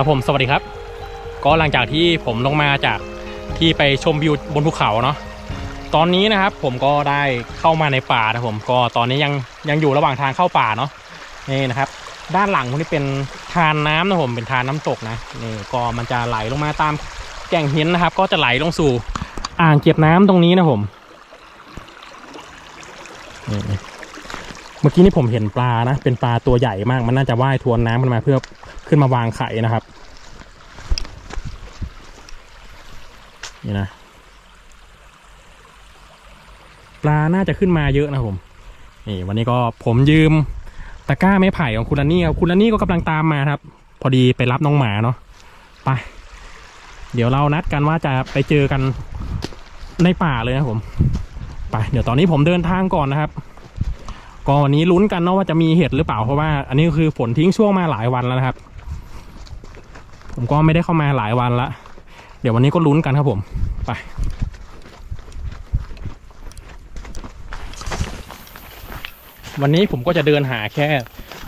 ครับผมสวัสดีครับ ก็หลังจากที่ผมลงมาจากที่ไปชมวิวบนภูเขาเนาะตอนนี้นะครับผมก็ได้เข้ามาในป่านะผมก็ตอนนี้ยังยังอยู่ระหว่างทางเข้าป่าเนาะนี่นะครับ ด้านหลังพวกนี้เป็นทานน้ำนะผมเป็นทานน้ำตกนะนี่ก็มันจะไหลลงมาตามแก่งหินนะครับ ก็จะไหลลงสู่อ่างเก็บน้ำตรงนี้นะผมเมื่อกี้นี่ผมเห็นปลานะ เป็นปลาตัวใหญ่มากมันน่าจะว่ายทวนน้ำมันมาเพื่อ ขึ้นมาวางไข่นะครับ นี่นะ ปลาน่าจะขึ้นมาเยอะนะผม นี่วันนี้ก็ผมยืมตะกร้าไม้ไผ่ของคุณลันนี่ครับคุณลันนี่ก็กำลังตามมาครับ พอดีไปรับน้องหมาเนาะไป เดี๋ยวเรานัดกันว่าจะไปเจอกันในป่าเลยนะผมไปเดี๋ยวตอนนี้ผมเดินทางก่อนนะครับก็วันนี้ลุ้นกันเนาะว่าจะมีเห็ดหรือเปล่าเพราะว่า อันนี้คือฝนทิ้งช่วงมาหลายวันแล้วนะครับ ผมก็ไม่ได้เข้ามาหลายวันละ เดี๋ยววันนี้ก็ลุ้นกันครับผม ไปวันนี้ผมก็จะเดินหาแค่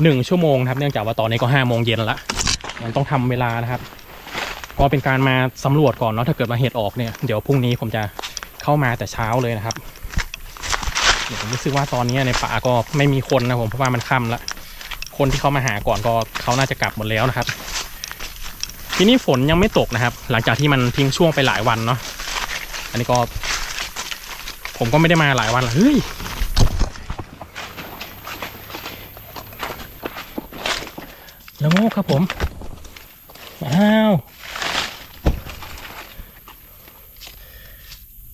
หนึ่งชั่วโมงครับ เนื่องจากว่าตอนนี้ก็ห้าโมงเย็นละมันต้องทำเวลานะครับ ก็เป็นการมาสำรวจก่อนเนาะถ้าเกิดมาเห็ดออกเนี่ยเดี๋ยวพรุ่งนี้ผมจะเข้ามาแต่เช้าเลยนะครับเดี๋ยวผมรู้สึกว่าตอนนี้ในป่าก็ไม่มีคนนะผมเพราะว่ามันค่ำละคนที่เขามาหาก่อนก็เขาน่าจะกลับหมดแล้วนะครับ ทีนี้ฝนยังไม่ตกนะครับ หลังจากที่มันทิ้งช่วงไปหลายวันเนาะอันนี้ก็ ผมก็ไม่ได้มาหลายวันละเฮ้ยแล้วโง่ครับผมอ้าว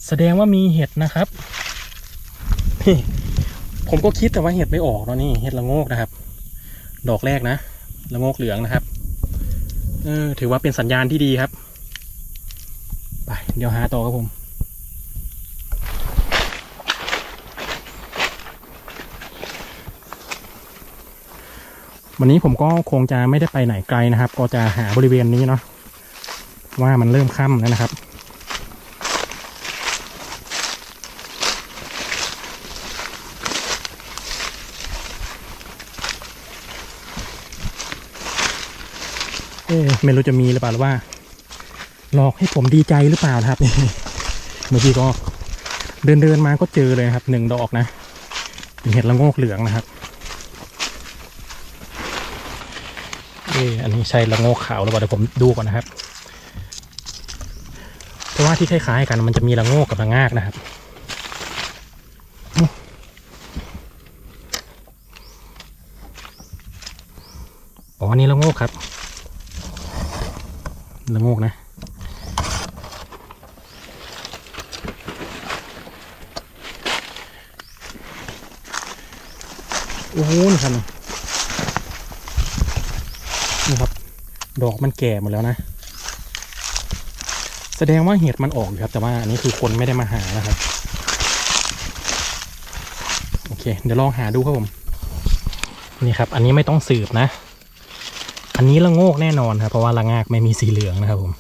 แสดงว่ามีเห็ดนะครับนี่ผมก็คิดแต่ว่าเห็ดไม่ออกเนาะนี่เห็ดละโงกนะครับ ดอกแรกนะละโงกเหลืองนะครับ เออ ถือว่าเป็นสัญญาณที่ดีครับ ไป เดี๋ยวหาต่อครับผม วันนี้ผมก็คงจะไม่ได้ไปไหนไกลนะครับ ก็จะหาบริเวณนี้เนาะว่ามันเริ่มค่ำแล้วนะครับ เอ๊ะไม่รู้จะมีหรือเปล่าหรือว่า หลอกให้ผมดีใจหรือเปล่าครับเมื่อกี้ก็เดินเดินมาก็เจอเลยครับหนึ่งดอกนะเป็นเห็ดละโงกเหลืองนะครับเอออันนี้ใช่ละโงกขาวหรือเปล่าเดี๋ยวผมดูก่อนนะครับ เพราะว่าที่คล้ายๆกันมันจะมีละโงกกับละงากนะครับ อ๋ออันนี้ละโงกครับ ละโงกนะ โอ้โหนี่ครับนี่ครับ ดอกมันแก่หมดแล้วนะ แสดงว่าเห็ดมันออกอยู่ครับ แต่ว่าอันนี้คือคนไม่ได้มาหานะครับ โอเค เดี๋ยวลองหาดูครับผม นี่ครับ อันนี้ไม่ต้องสืบนะ อันนี้ละโงกแน่นอนครับ เพราะว่าละงากไม่มีสีเหลืองนะครับผม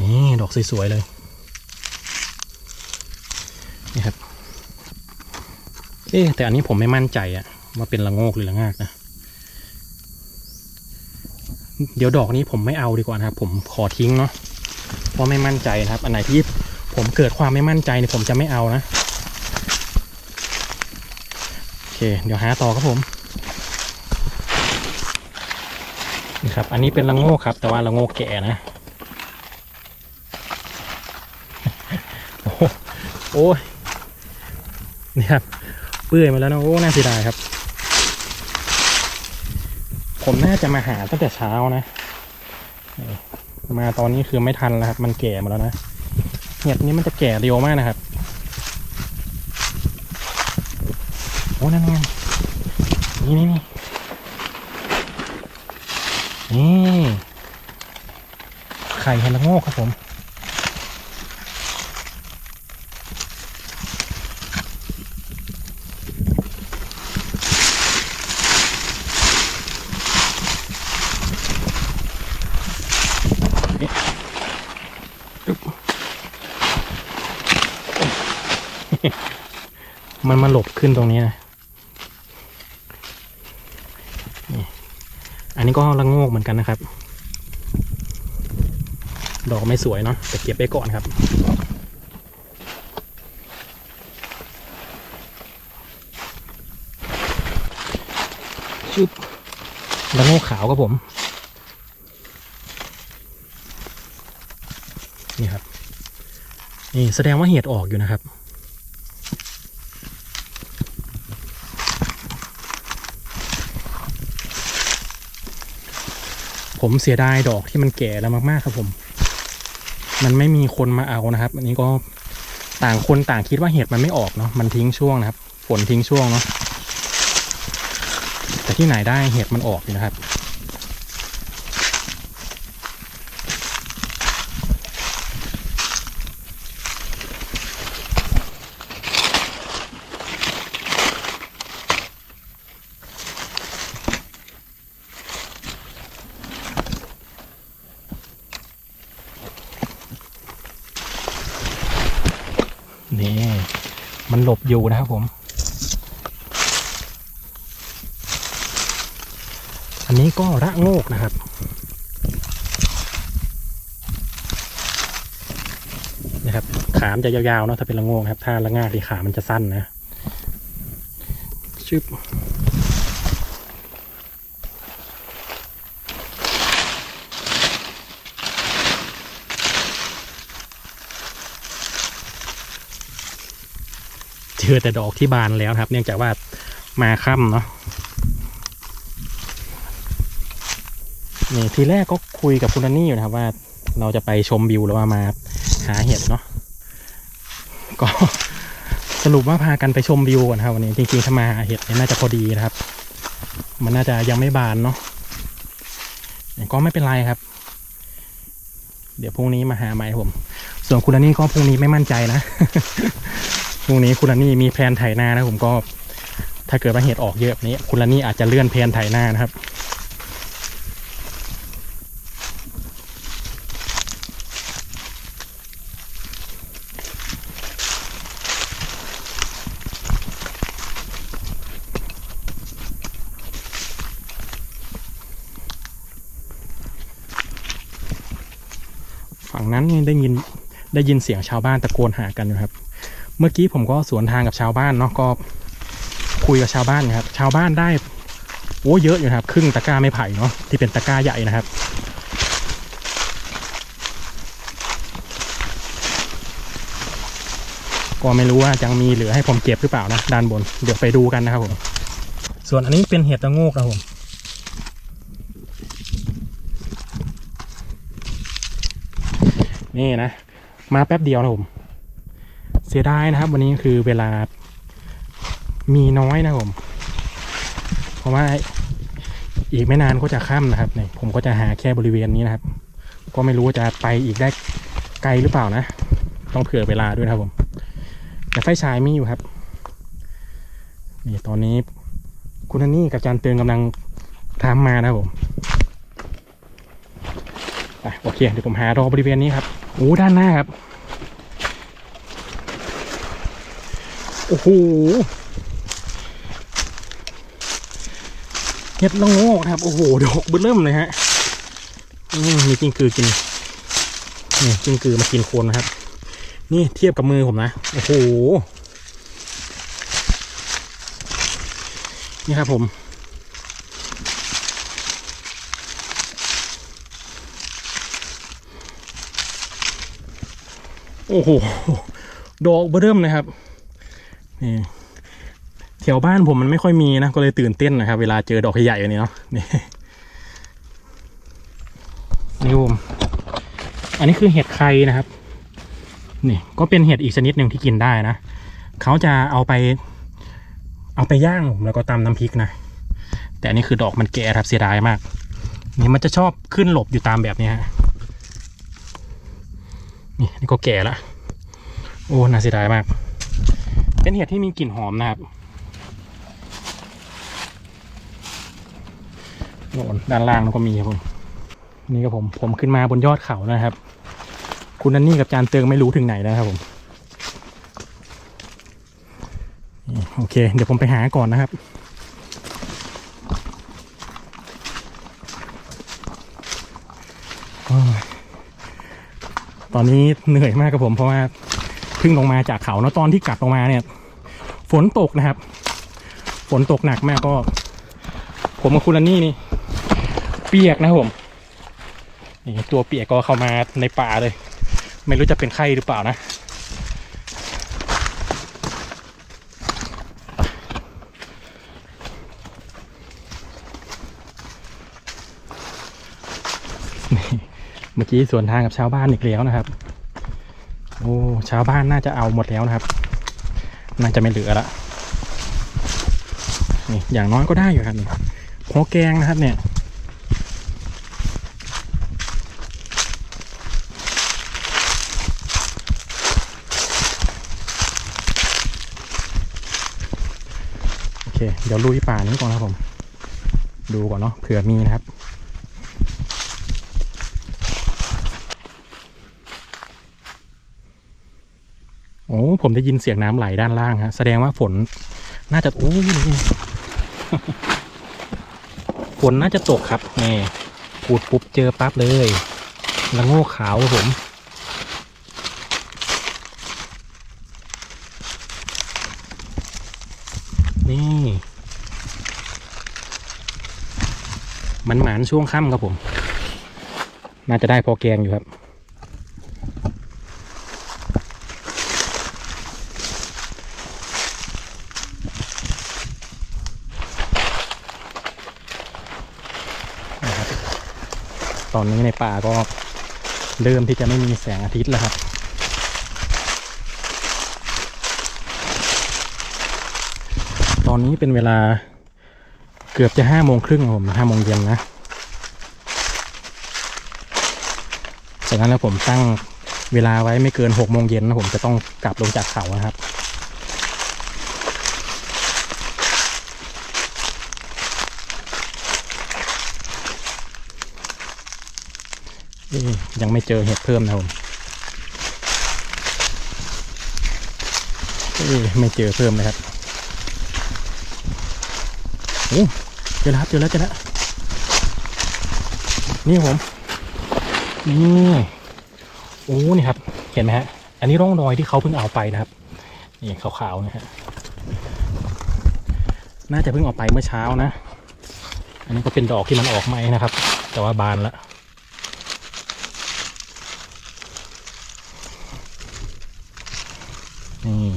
นี่ ดอกสวยๆเลย นี่ครับ เอ๊แต่อันนี้ผมไม่มั่นใจอะว่าเป็นละโงกหรือละงากนะเดี๋ยวดอกนี้ผมไม่เอาดีกว่านะครับ ผมขอทิ้งเนาะเพราะไม่มั่นใจนะครับ อันไหนที่ผมเกิดความไม่มั่นใจเนี่ยผมจะไม่เอานะโอเค เดี๋ยวหาต่อครับผมนี่ครับ อันนี้เป็นละโงกครับ แต่ว่าละโงกแก่นะโอ้โหโอ้ยนี่ครับ เปื่อยมาแล้วนะโอ้น่าเสียดายครับ ผมน่าจะมาหาตั้งแต่เช้านะ มาตอนนี้คือไม่ทันแล้วครับ มันแก่มาแล้วนะเห็ดนี้มันจะแก่เร็วมากนะครับโอ้นั่นไงนี่นี่นี่นี่ไข่เห็ดละโงกครับผม มันมาหลบขึ้นตรงนี้นะนี่อันนี้ก็ละโงกเหมือนกันนะครับ ดอกไม่สวยเนาะแต่เก็บไปก่อนครับชุบละโงกขาวครับผมนี่ครับนี่แสดงว่าเห็ดออกอยู่นะครับ ผมเสียดายดอกที่มันแก่แล้วมากๆครับผม มันไม่มีคนมาเอานะครับ อันนี้ก็ต่างคนต่างคิดว่าเห็ดมันไม่ออกเนาะ มันทิ้งช่วงนะครับ ฝนทิ้งช่วงเนาะ แต่ที่ไหนได้เห็ดมันออกอยู่นะครับ นี่ มันหลบ อยู่นะครับผม อันนี้ก็ระโงกนะครับ นะครับ ขามจะยาวๆเนาะถ้าเป็นระโงกครับ ถ้าระงากที่ขามันจะสั้นนะชึบ จอแต่ดอกที่บานแล้วครับ เนื่องจากว่ามาค่ำเนาะนี่ทีแรกก็คุยกับคุณอันนี่อยู่นะครับว่าเราจะไปชมวิวหรือว่ามาหาเห็ดเนาะก็สรุปว่าพากันไปชมวิวก่อนครับวันนี้จริงๆถ้ามาหาเห็ดเนี่ยน่าจะพอดีนะครับ มันน่าจะยังไม่บานเนาะก็ไม่เป็นไรครับ เดี๋ยวพรุ่งนี้มาหาใหม่ผม ส่วนคุณอันนี่ก็พรุ่งนี้ไม่มั่นใจนะ พรุ่งนี้คุณอันนี่มีแพลนไถนานะผมก็ ถ้าเกิดว่าเห็ดออกเยอะแบบนี้ คุณอันนี่อาจจะเลื่อนแพลนไถนานะครับฝั่งนั้นได้ยินได้ยินเสียงชาวบ้านตะโกนหากันอยู่ครับ เมื่อกี้ผมก็สวนทางกับชาวบ้านเนาะก็คุยกับชาวบ้านครับ ชาวบ้านได้โอ้เยอะอยู่ครับ ครึ่งตะกร้าไม่ไผ่เนาะที่เป็นตะกร้าใหญ่นะครับ ก็ไม่รู้ว่ายังมีเหลือให้ผมเก็บหรือเปล่านะด้านบนเดี๋ยวไปดูกันนะครับผมส่วนอันนี้เป็นเห็ดตะโงกครับผมนี่นะ มาแป๊บเดียวนะผม เสียดายนะครับ วันนี้คือเวลามีน้อยนะครับผม เพราะว่าอีกไม่นานก็จะค่ำนะครับเนี่ยผมก็จะหาแค่บริเวณนี้นะครับ ก็ไม่รู้ว่าจะไปอีกได้ไกลหรือเปล่านะ ต้องเผื่อเวลาด้วยนะครับผมแต่ไฟฉายมีอยู่ครับ นี่ตอนนี้คุณนนี่กับจานเตือนกำลังทำมานะครับผมอะโอเคเดี๋ยวผมหารอบริเวณนี้ครับโอ้ด้านหน้าครับ โอ้โหเห็ดละโงกนะครับ โอ้โห ดอกเบื้อเริ่มเลยฮะอืมมีกิ้งกือกินนี่กิ้งกือมากินโคนนะครับ นี่เทียบกับมือผมนะ โอ้โห นี่ครับผมโอ้โห ดอกเบื้อเริ่มเลยครับ นี่แถวบ้านผมมันไม่ค่อยมีนะ ก็เลยตื่นเต้นนะครับ เวลาเจอดอกใหญ่ๆแบบนี้เนาะนี่นี่ผมอันนี้คือเห็ดไข่นะครับ นี่ก็เป็นเห็ดอีกชนิดหนึ่งที่กินได้นะเขาจะเอาไป เอาไปย่างแล้วก็ตำน้ำพริกนะ แต่อันนี้คือดอกมันแก่ครับเสียดายมาก นี่มันจะชอบขึ้นหลบอยู่ตามแบบนี้ฮะนี่นี่ก็แก่ละโอ้น่าเสียดายมาก เป็นเห็ดที่มีกลิ่นหอมนะครับโนนด้านล่างเราก็มีครับผมนี่ครับผมผมขึ้นมาบนยอดเขานะครับ คุณนันนี่กับจานเติงไม่รู้ถึงไหนนะครับผมโอเค เดี๋ยวผมไปหาก่อนนะครับตอนนี้เหนื่อยมากครับผมเพราะว่าเพิ่งลงมาจากเขาแนาะตอนที่กลับลงมาเนี่ย ฝนตกนะครับ ฝนตกหนักมากก็ ผมกับคุณลันนี่นี่ เปียกนะผมนี่ตัวเปียกก็เข้ามาในป่าเลย ไม่รู้จะเป็นไข้หรือเปล่านะ เมื่อกี้สวนทางกับชาวบ้านอีกแล้วนะครับ โอ้ชาวบ้านน่าจะเอาหมดแล้วนะครับ น่าจะไม่เหลือละนี่อย่างน้อยก็ได้อยู่ครับนี่พอแกงนะครับเนี่ยโอเค เดี๋ยวลุยป่านี้ก่อนนะครับผม ดูก่อนเนาะเผื่อมีนะครับ โอ้ผมได้ยินเสียงน้ำไหลด้านล่างฮะแสดงว่าฝนน่าจะโอ้ยฝนน่าจะตกครับนี่พูดปุ๊บเจอปั๊บเลยละโง่ขาวครับผม นี่ มันหมานช่วงค่ำครับผม น่าจะได้พอแกงอยู่ครับ ตอนนี้ในป่าก็เริ่มที่จะไม่มีแสงอาทิตย์แล้วครับ ตอนนี้เป็นเวลาเกือบจะห้าโมงครึ่งผมห้าโมงเย็นนะจากนั้นแล้วผมตั้งเวลาไว้ไม่เกินหกโมงเย็นนะผมจะต้องกลับลงจากเขานะครับ เอ๊ะ ยังไม่เจอเห็ดเพิ่มนะครับผมไม่เจอเพิ่มเลยครับโอ้เจอแล้วครับเจอแล้วเจอแล้วนี่ผมนี่โอ้นี่ครับ เห็นไหมฮะ อันนี้ร่องรอยที่เขาเพิ่งเอาไปนะครับนี่ขาวๆนะฮะน่าจะเพิ่งเอาไปเมื่อเช้านะ อันนี้ก็เป็นดอกที่มันออกไหมนะครับ แต่ว่าบานแล้ว นี่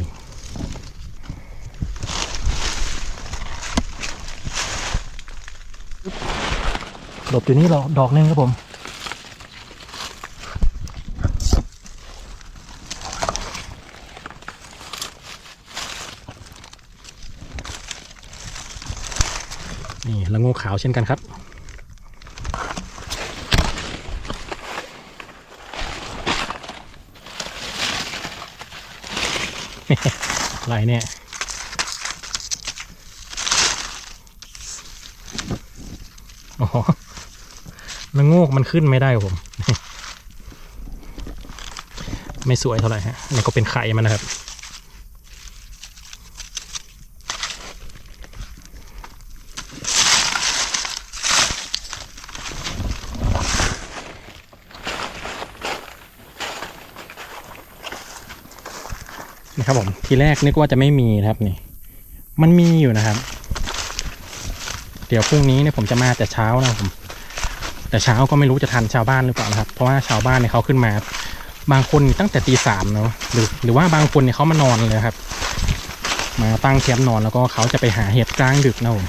หล บอยู่นี่เราดอกหนึงครับผมนี่ละงูขาวเช่นกันครับอะไรเนี่ย อ๋อแล้วโงกมันขึ้นไม่ได้ผม ไม่สวยเท่าไหร่ฮะนี่ก็เป็นไข่มันนะครับ นะครับผม ทีแรกนึกว่าจะไม่มีนะครับนี่ มันมีอยู่นะครับ เดี๋ยวพรุ่งนี้เนี่ยผมจะมาแต่เช้านะครับผม แต่เช้าก็ไม่รู้จะทันชาวบ้านหรือเปล่านะครับ เพราะว่าชาวบ้านเนี่ยเขาขึ้นมา บางคนตั้งแต่ตีสามเนาะหรือหรือว่าบางคนเนี่ยเขามานอนเลยครับ มาตั้งแคมป์นอนแล้วก็เขาจะไปหาเห็ดกลางดึกนะผม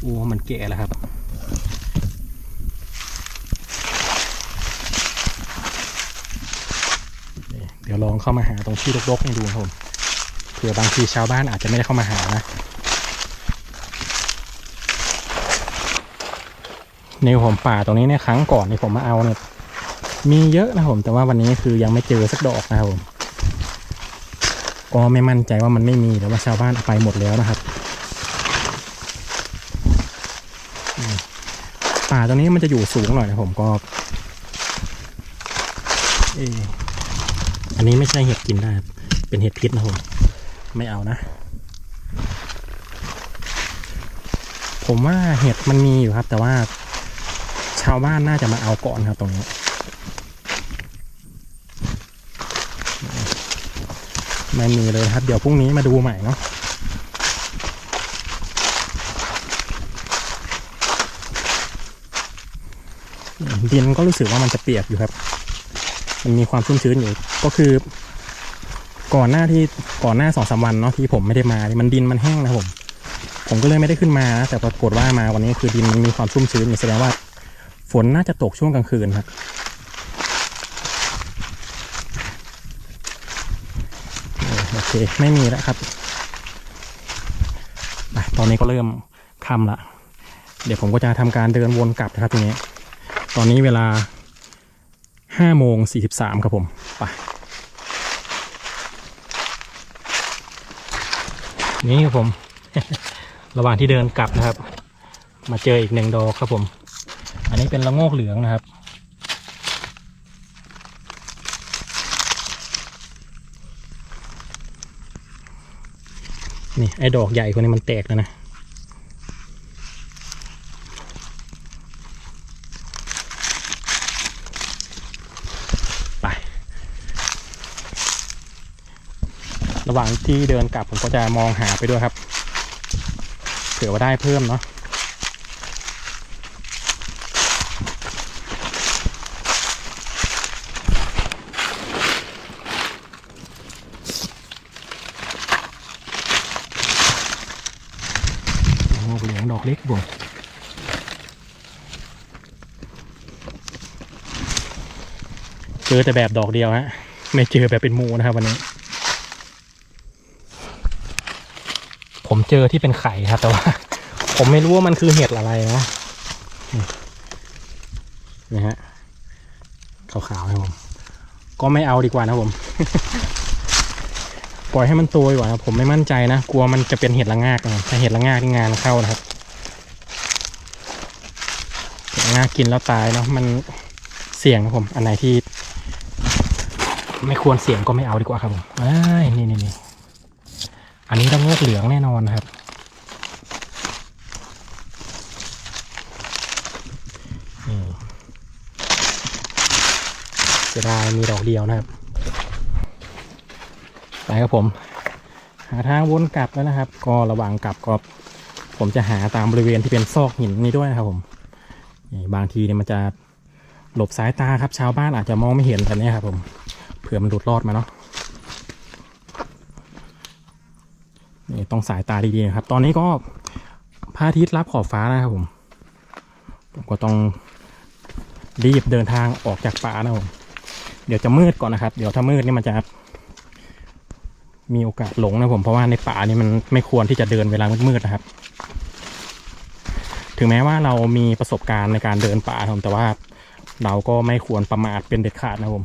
โอ้มันแก่แล้วครับเดี๋ยวลองเข้ามาหาตรงที่รกๆให้ดูครับผมเผื่อบางทีชาวบ้านอาจจะไม่ได้เข้ามาหานะ ในผมป่าตรงนี้เนี่ยครั้งก่อนที่ผมมาเอาเนี่ยมีเยอะนะผม แต่ว่าวันนี้คือยังไม่เจอสักดอกนะครับผมก็ไม่มั่นใจว่ามันไม่มีหรือว่าชาวบ้านาไปหมดแล้วนะครับ ป่าตรงนี้มันจะอยู่สูงหน่อยนะผมก็เออันนี้ไม่ใช่เห็ดกินได้เป็นเห็ดพิษนะผมไม่เอานะ ผมว่าเห็ดมันมีอยู่ครับ แต่ว่าาวบ้านน่าจะมาเอาก่อนครับตรงนี้ ไม่มีเลยครับ เดี๋ยวพรุ่งนี้มาดูใหม่เนาะดินก็รู้สึกว่ามันจะเปียกอยู่ครับ มันมีความชุ่มชื้นอยู่ ก็คือ ก่อนหน้าที่ก่อนหน้าสองสามวันเนาะที่ผมไม่ได้มามันดินมันแห้งนะผม ผมก็เลยไม่ได้ขึ้นมานะแต่ปรากฏว่ามาวันนี้คือดินมันมีความชุ่มชื้นนี่แสดงว่า ฝนน่าจะตกช่วงกลางคืนครับโอเคไม่มีแล้วครับไปตอนนี้ก็เริ่มค่ำละ เดี๋ยวผมก็จะทำการเดินวนกลับนะครับทีนี้ ตอนนี้เวลาห้าโมงสี่สิบสามครับผม ไป นี่ครับผม ระหว่างที่เดินกลับนะครับ มาเจออีกหนึ่งดอกครับผม อันนี้เป็นละโงกเหลืองนะครับ นี่ไอ้ดอกใหญ่คนนี้มันแตกแล้วนะไประหว่างที่เดินกลับผมก็จะมองหาไปด้วยครับ เผื่อว่าได้เพิ่มเนาะ ดอกเหลืองดอกเล็กบ่ เจอแต่แบบดอกเดียวฮะ ไม่เจอแบบเป็นหมูนะครับวันนี้ ผมเจอที่เป็นไข่ครับ แต่ว่า ผมไม่รู้ว่ามันคือเห็ดอะไรนะนี่นี่ฮะขาวๆครับผม ก็ไม่เอาดีกว่านะผม ปล่อยให้มันโตดีกว่าครับผมไม่มั่นใจนะ กลัวมันจะเป็นเห็ดละงากนะถ้าเห็ดละงากที่งานเข้านะครับเห็ดละงากกินแล้วตายเนาะมันเสี่ยงนะผม อันไหนที่ ไม่ควรเสี่ยงก็ไม่เอาดีกว่าครับผมนี่นี่นี่อันนี้ต้องงอกเหลืองแน่นอนนะครับเสียดายมีดอกเดียวนะครับ ไปครับผม หาทางวนกลับแล้วนะครับ ก็ระหว่างกลับก็ผมจะหาตามบริเวณที่เป็นซอกหินนี้ด้วยนะครับผมบางทีเนี่ยมันจะหลบสายตาครับ ชาวบ้านอาจจะมองไม่เห็นแบบนี้ครับผม เผื่อมันหลุดรอดมาเนาะนี่ต้องสายตาดีๆนะครับ ตอนนี้ก็พระอาทิตย์รับขอบฟ้านะครับผมผมก็ต้องรีบเดินทางออกจากป่านะผมเดี๋ยวจะมืดก่อนนะครับ เดี๋ยวถ้ามืดนี่มันจะมีโอกาสหลงนะผมเพราะว่าในป่านี่มันไม่ควรที่จะเดินเวลามืดๆนะครับ ถึงแม้ว่าเรามีประสบการณ์ในการเดินป่าครับผมแต่ว่าเราก็ไม่ควรประมาทเป็นเด็ดขาดนะครับผม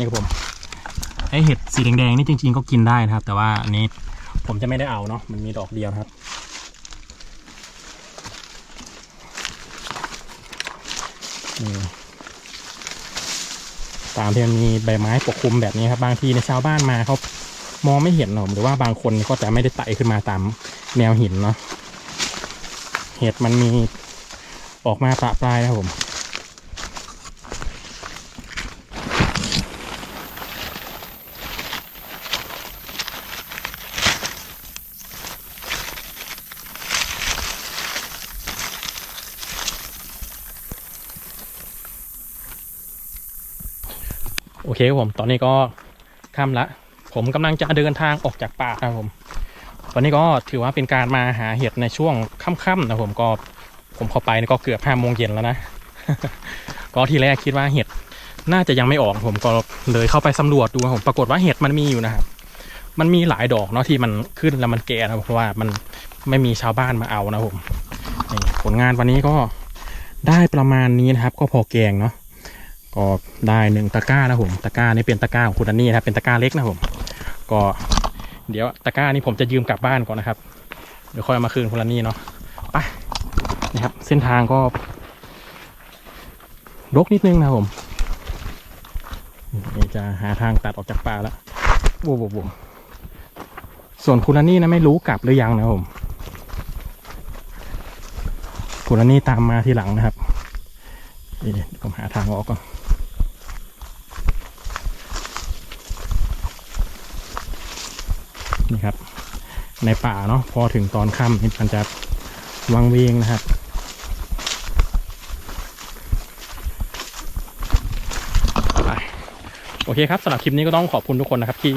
นี่ครับผมไอเห็ดสีแดงๆนี่จริง ๆ ก็กินได้นะครับ แต่ว่าอันนี้ผมจะไม่ได้เอาเนาะมันมีดอกเดียวครับ ตามที่มันมีใบไม้ปกคลุมแบบนี้ครับบางทีในชาวบ้านมาเขามองไม่เห็นหรอกหรือว่าบางคนก็จะไม่ได้ไต่ขึ้นมาตามแนวหินเนาะเห็ดมันมีออกมาประปรายนะครับผม เคครับผมตอนนี้ก็ค่ำละ ผมกำลังจะเดินทางออกจากป่าครับผม ตอนนี้ก็ถือว่าเป็นการมาหาเห็ดในช่วงค่ำๆนะผมก็ผมเข้าไปก็เกือบห้าโมงเย็นแล้วนะ ก็ทีแรกคิดว่าเห็ดน่าจะยังไม่ออกผมก็เลยเข้าไปสำรวจดูครับผมปรากฏว่าเห็ดมันมีอยู่นะครับมันมีหลายดอกเนาะที่มันขึ้นแล้วมันแก่นะเพราะว่ามันไม่มีชาวบ้านมาเอานะผมผลงานวันนี้ก็ได้ประมาณนี้นะครับ ก็พอแกงเนาะ ก็ได้หนึ่งตะกร้านะผมตะกร้านี่เป็นตะกร้าของคุณอันนี่นะครับเป็นตะกร้าเล็กนะผม ก็เดี๋ยวตะกร้านี้ผมจะยืมกลับบ้านก่อนนะครับเดี๋ยวค่อยเอามาคืนคุณอันนี่เนาะไปนะครับ เส้นทางก็รกนิดนึงนะผมนี่จะหาทางตัดออกจากป่าแล้วโว้โวโวส่วนคุณอันนี่นะไม่รู้กลับหรือยังนะผมคุณอันนี่ตามมาทีหลังนะครับนี่ผมหาทางออกก่อน นี่ครับ ในป่าเนาะพอถึงตอนค่ำมันจะวังเวงนะครับโอเคครับสำหรับคลิปนี้ก็ต้องขอบคุณทุกคนนะครับ ที่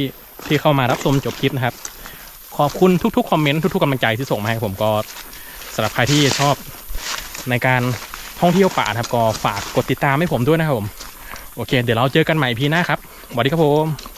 ที่เข้ามารับชมจบคลิปนะครับ ขอบคุณทุกๆคอมเมนต์ทุกๆกำลังใจที่ส่งมาให้ผมก็สำหรับใครที่ชอบในการท่องเที่ยวป่าครับก็ฝากกดติดตามให้ผมด้วยนะครับผม โอเค เดี๋ยวเราเจอกันใหม่พีหน้าครับสวัสดีครับผม